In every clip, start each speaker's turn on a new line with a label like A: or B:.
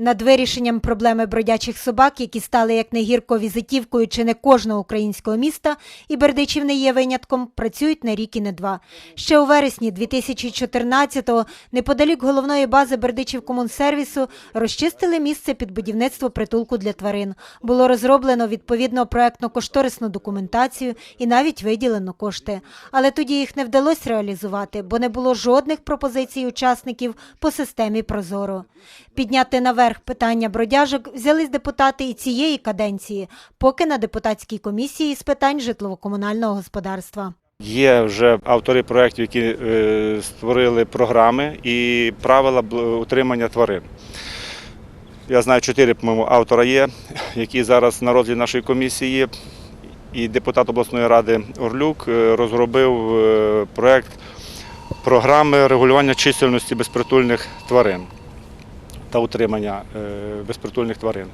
A: Над вирішенням проблеми бродячих собак, які стали як не гірко візитівкою чи не кожного українського міста, і Бердичів не є винятком, працюють не рік і не два. Ще у вересні 2014-го неподалік головної бази Бердичів комунсервісу розчистили місце під будівництво притулку для тварин. Було розроблено відповідно проектно-кошторисну документацію і навіть виділено кошти. Але тоді їх не вдалося реалізувати, бо не було жодних пропозицій учасників по системі Прозоро. Підняти наверх питання бродяжок взялись депутати і цієї каденції, поки на депутатській комісії з питань житлово-комунального господарства.
B: Є вже автори проєктів, які е, створили програми і правила утримання тварин. Я знаю, чотири, по-моєму, автора є, які зараз на розгляді нашої комісії. І депутат обласної ради Орлюк е, розробив е, проєкт програми регулювання чисельності безпритульних тварин та утримання е, безпритульних тварин.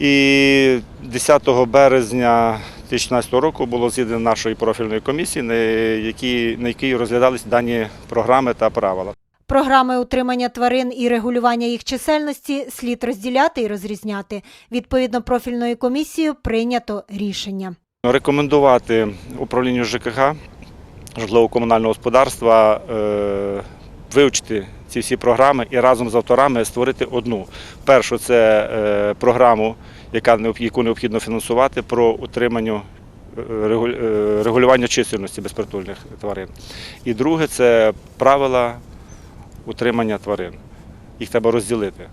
B: І 10 березня 2016 року було з'єднано нашої профільної комісії, на якій, на якій розглядались дані програми та правила.
A: Програми утримання тварин і регулювання їх чисельності слід розділяти і розрізняти. Відповідно профільною комісією прийнято рішення.
B: Рекомендувати управлінню ЖКГ житлово-комунального господарства е, вивчити ці всі програми і разом з авторами створити одну. Першу це е, програму, яку необхідно фінансувати про утримання е, е, регулювання чисельності безпритульних тварин. І друге це правила утримання тварин. Їх треба розділити.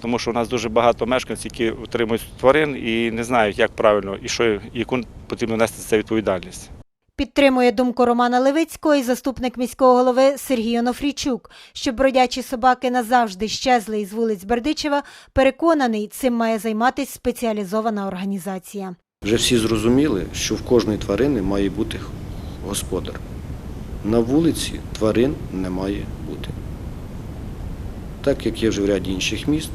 B: Тому що у нас дуже багато мешканців, які утримують тварин і не знають, як правильно і що яку потрібно нести це відповідальність.
A: Підтримує думку Романа Левицького і заступник міського голови Сергій Онофрійчук. Щоб бродячі собаки назавжди щезли із вулиць Бердичева, переконаний, цим має займатися спеціалізована організація.
C: Вже всі зрозуміли, що в кожної тварини має бути господар. На вулиці тварин не має бути. Так як є вже в ряді інших міст,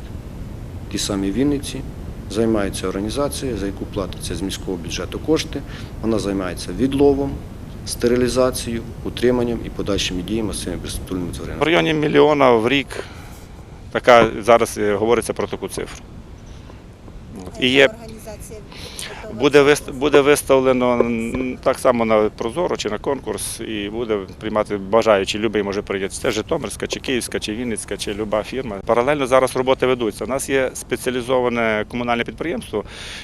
C: ті самі Вінниці, займається організація, за яку платиться з міського бюджету кошти. Вона займається відловом, стерилізацією, утриманням і подальшими діями з цими безпритульними
B: В районі мільйона в рік така зараз е, говориться про таку цифру. І є, буде, буде виставлено так само на Прозоро чи на конкурс, і буде приймати бажаючі, любий може прийняти. Це Житомирська, чи Київська, чи Вінницька, чи люба фірма. Паралельно зараз роботи ведуться. У нас є спеціалізоване комунальне підприємство,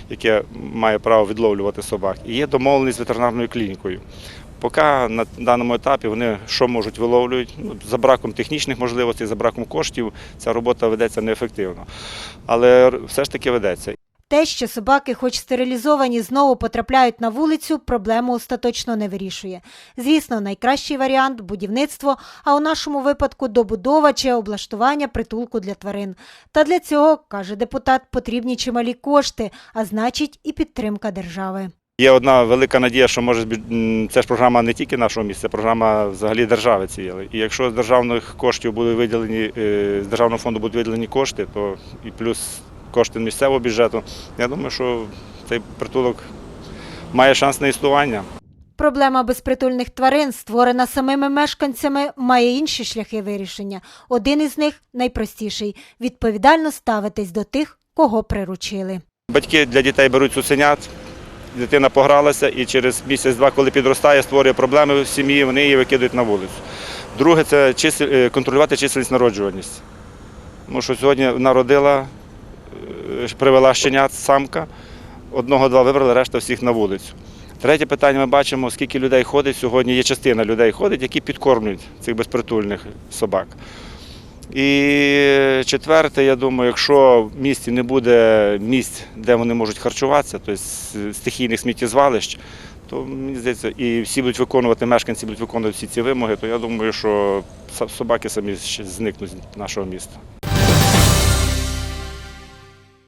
B: яке має право відловлювати собак, і є домовленість з ветеринарною клінікою. Поки на даному етапі вони що можуть виловлюють, ну, за браком технічних можливостей, за браком коштів, ця робота ведеться неефективно. Але все ж таки ведеться.
A: Те, що собаки, хоч стерилізовані, знову потрапляють на вулицю, проблему остаточно не вирішує. Звісно, найкращий варіант будівництво, а у нашому випадку добудова чи облаштування притулку для тварин. Та для цього, каже депутат, потрібні чималі кошти, а значить і підтримка держави.
B: Є одна велика надія, що може це ж програма не тільки нашого міста, це програма взагалі держави цієї. І якщо з державних коштів будуть виділені, е, з державного фонду будуть виділені кошти, то і плюс кошти місцевого бюджету, я думаю, що цей притулок має шанс на існування.
A: Проблема безпритульних тварин, створена самими мешканцями, має інші шляхи вирішення. Один із них найпростіший відповідально ставитись до тих, кого приручили.
B: Батьки для дітей беруть цуценят, дитина погралася і через місяць-два, коли підростає, створює проблеми в сім'ї, вони її викидають на вулицю. Друге це е, контролювати чисельність народжуваність. Тому що сьогодні народила, привела щенят самка, одного-два вибрали, решта всіх на вулицю. Третє питання ми бачимо, скільки людей ходить. Сьогодні є частина людей ходить, які підкормлюють цих безпритульних собак. І четверте, я думаю, якщо в місті не буде місць, де вони можуть харчуватися, тобто стихійних сміттєзвалищ, то мені здається, і всі будуть виконувати, мешканці будуть виконувати всі ці вимоги, то я думаю, що собаки самі зникнуть з нашого міста.